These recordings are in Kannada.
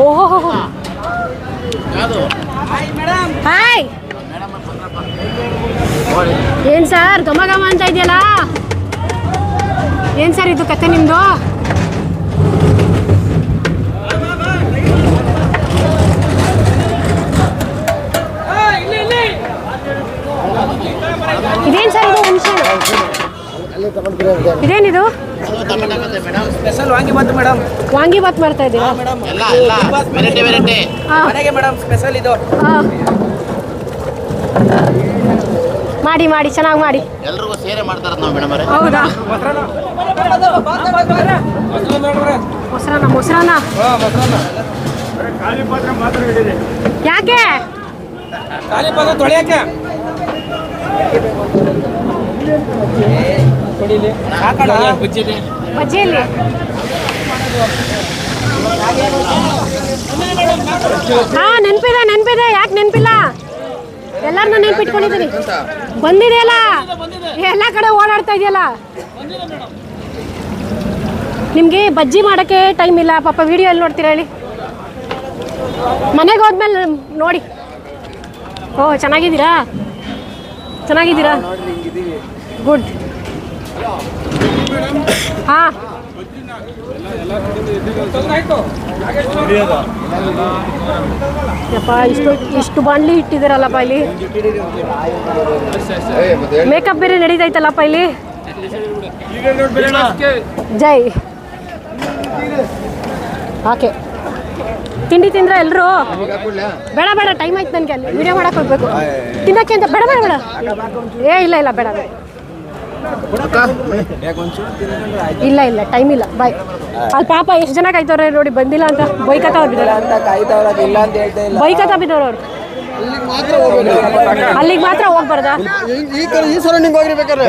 ಓಹೋ. ಹಾಯ್. ಏನ್ ಸರ್, ಘಮ ಅಂತ ಇದೆಯಲ್ಲ? ಏನ್ ಸರ್ ಇದು ಕತೆ ನಿಮ್ದು? ಇದೇನ್ ಸರ್ ಇದು ಹುಣಸೆ ಇದೇನಿದು? ಸ್ಪೆಷಲ್ ವಾಂಗಿ ಬಂತು ಮೇಡಮ್. ವಾಂಗಿ ಬಾತ್ ಮಾಡ್ತಾ ಇದ್ದೀರಾ? ಎಲ್ಲ ಎಲ್ಲ. Variety variety. ಹಾ. ಮನೆಗೆ ಮೇಡಮ್ ಸ್ಪೆಷಲ್ ಇದು. ಹಾ. ಮಾಡಿ ಮಾಡಿ ಚೆನ್ನಾಗಿ ಮಾಡಿ. ಎಲ್ರಿಗೂ ಸೇರೆ ಮಾಡ್ತಾರೆ ನಾವು ಮೇಡಮ್ ಅವರೇ. ಹೌದಾ? ಮೊಸರನ್ನ ಮೊಸರನ್ನ ಯಾಕೆ? ಖಾಲಿ ಪಾತ್ರೆ ತೊಳೆಯಕ್ಕೆ. ಬಜ್ಜಿಯಲ್ಲಿ ಹಾ ನೆನ್ಪಿದೆ ನೆನ್ಪಿದೆ. ಯಾಕೆ ನೆನ್ಪಿಲ್ಲ? ಎಲ್ಲರನ್ನ ನೆನ್ಪಿಟ್ಕೊಂಡಿದ್ದೀನಿ ಬಂದಿದೆಯಲ್ಲ? ಎಲ್ಲ ಕಡೆ ಓಡಾಡ್ತಾ ಇದೆಯಲ್ಲ? ನಿಮಗೆ ಬಜ್ಜಿ ಮಾಡೋಕ್ಕೆ ಟೈಮ್ ಇಲ್ಲ. ಪಾಪ ವಿಡಿಯೋ ಎಲ್ಲಿ ನೋಡ್ತೀರಾ ಹೇಳಿ? ಮನೆಗೆ ಹೋದ್ಮೇಲೆ ನೋಡಿ. ಓ ಚೆನ್ನಾಗಿದ್ದೀರಾ? ಚೆನ್ನಾಗಿದ್ದೀರಾ? ಗುಡ್ ಹಾಂ. ಯಪ್ಪ, ಇಷ್ಟು ಇಷ್ಟು ಬಾಂಡ್ಲಿ ಇಟ್ಟಿದ್ದೀರಲ್ಲಪ್ಪ ಇಲ್ಲಿ? ಮೇಕಪ್ ಬೇರೆ ನಡೀತೈತಲ್ಲಪ್ಪ ಇಲ್ಲಿ? ಜೈ. ಓಕೆ ತಿಂಡಿ ತಿಂದ್ರೆ ಎಲ್ಲರೂ ಬೇಡ ಬೇಡ ಟೈಮ್ ಆಯ್ತು ನನಗೆ ಅಲ್ಲಿ. ವಿಡಿಯೋ ಮಾಡಕ್ಕೆ ಹೋಗ್ಬೇಕು. ತಿನ್ನಕ್ಕೆ ಅಂತ ಬೇಡ ಬೇಡ ಬೇಡ. ಏ, ಇಲ್ಲ ಇಲ್ಲ, ಬೇಡ ಬೇಡ. ಇಲ್ಲ ಇಲ್ಲ ಟೈಮ್ ಇಲ್ಲ. ಬಾಯ್ ಅಲ್ಲಿ ಪಾಪ ಎಷ್ಟು ಜನ ಕಾಯ್ತವ್ರೆ ನೋಡಿ ಬಂದಿಲ್ಲ ಅಂತ ಬೈಕತ್ತ ಬಿದ್ದಾರೆ ಅಂತ ಕಾಯ್ತಾವ್ರ ಅದು ಇಲ್ಲ ಅಂತ ಹೇಳ್ತಾ ಇಲ್ಲ ಬೈಕತ್ತ ಬಿದ್ದವ್ರು ಅವ್ರು. ಅಲ್ಲಿಗೆ ಮಾತ್ರ ಹೋಗ್ಬಾರ್ದಾ? ಈ ಕಡೆ ಈ ಸರೌಂಡಿಂಗ್ ಹೋಗ್ರಿ ಬೇಕಾದ್ರೆ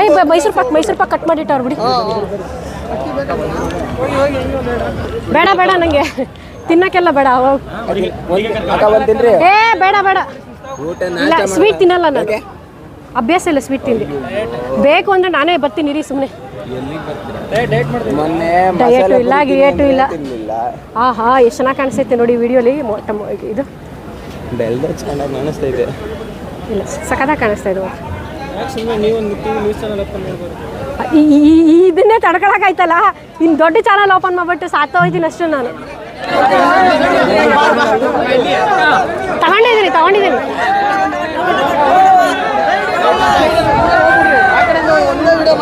ಏಯ್ ಬ- ಮೈಸೂರು ಪಾಕ್ ಮೈಸೂರು ಪಾಕ್ ಕಟ್ ಮಾಡಿಟ್ಟವ್ರು ಬಿಡಿ. ಬೇಡ ಬೇಡ ನನಗೆ ತಿನ್ನಕ್ಕೆಲ್ಲ ಬೇಡ. ಏ ಬೇಡ ಬೇಡ. ಇಲ್ಲ ಸ್ವೀಟ್ ತಿನ್ನಲ್ಲ ನಾನು. ಅಭ್ಯಾಸ ಇಲ್ಲ ಸ್ವೀಟ್ ತಿಂದು ಬೇಕು ಅಂದ್ರೆ ನಾನೇ ಬರ್ತೀನಿ ಇರಿ ಸುಮ್ಮನೆ ಮೊನ್ನೆ ಡಯಟು ಇಲ್ಲ ಗಿಯೇಟು ಇಲ್ಲ. ಆಹಾ ಆ ಹಾ ಎಷ್ಟು ಚೆನ್ನಾಗಿ ಕಾಣಿಸ್ತೈತೆ ನೋಡಿ ವಿಡಿಯೋಲಿ. ಇದು. ಇಲ್ಲ ಸಖತ್ತಾಗಿ ಕಾಣಿಸ್ತಾ ಇದು ಇದನ್ನೇ ತಡ್ಕೊಳಕಾಯ್ತಲ್ಲ ಇನ್ನು ದೊಡ್ಡ ಚಾನಲ್ ಓಪನ್ ಮಾಡ್ಬಿಟ್ಟು ಸಾತೋಯ್ತೀನಿ ಅಷ್ಟು ನಾನು. ತಗೊಂಡಿದ್ದೀನಿ ತಗೊಂಡಿದ್ದೀನಿ.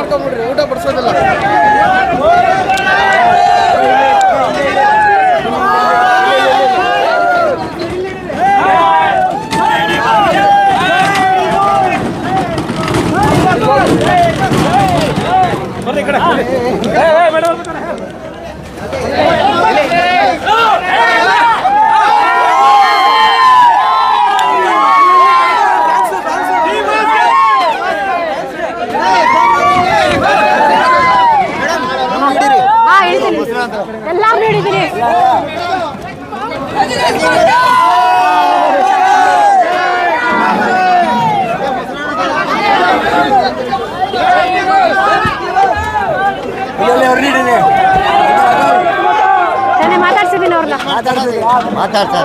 ವಿಡಿಯೋ ಊಟ ಬಡಿಸೋದಿಲ್ಲ.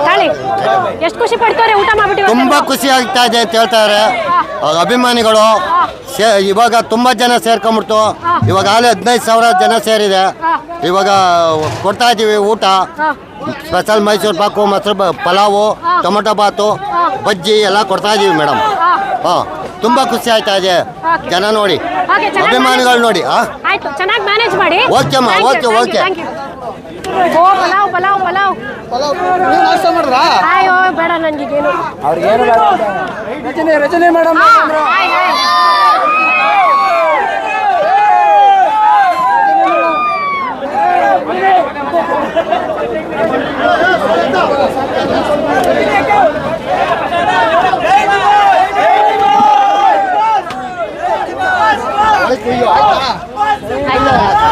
ತಾಳಿ. ಎಷ್ಟು ಖುಷಿ ಪಡ್ತಾರೆ ಊಟ ಮಾಡ್ಬಿಟ್ಟು ತುಂಬಾ ಖುಷಿ ಆಗ್ತಾ ಇದೆ ಅಂತ ಹೇಳ್ತಾರೆ. ಅಭಿಮಾನಿಗಳು ಸೇ ಇವಾಗ ತುಂಬಾ ಜನ ಸೇರ್ಕೊಂಡ್ಬಿಡ್ತು. ಇವಾಗ ಆಲೆ ಹದಿನೈದು ಸಾವಿರ ಜನ ಸೇರಿದೆ. ಇವಾಗ ಕೊಡ್ತಾ ಇದೀವಿ ಊಟ. ಸ್ಪೆಷಲ್ ಮೈಸೂರು ಪಾಕು ಮೊಸರು ಬ- ಪಲಾವು ಟೊಮೊಟೊ ಬಾತು ಬಜ್ಜಿ ಎಲ್ಲ ಕೊಡ್ತಾ ಇದೀವಿ ಮೇಡಮ್. ಹಾಂ. ತುಂಬಾ ಖುಷಿ ಆಯ್ತಾ ಇದೆ. ಜನ ನೋಡಿ. ಅಭಿಮಾನಿಗಳು ನೋಡಿ. ಆಯ್ತು ಚೆನ್ನಾಗಿ ಮ್ಯಾನೇಜ್ ಮಾಡಿ. ಓಕೆ ಅಮ್ಮ, okay, thank you, okay. thank ಓ ಪಲಾವ್ ಪಲಾವ್ ಪಲಾವ್. ಪಲಾವ್. ನೀವು ನಾಷ್ಟ ಮಾಡ್ರಾ ಅಯ್ಯೋ ಬೇಡ ನನಗೇನು ಅವ್ರಿಗೇನು ರಚನೆ ರಚನೆ ಮೇಡಮ್ es.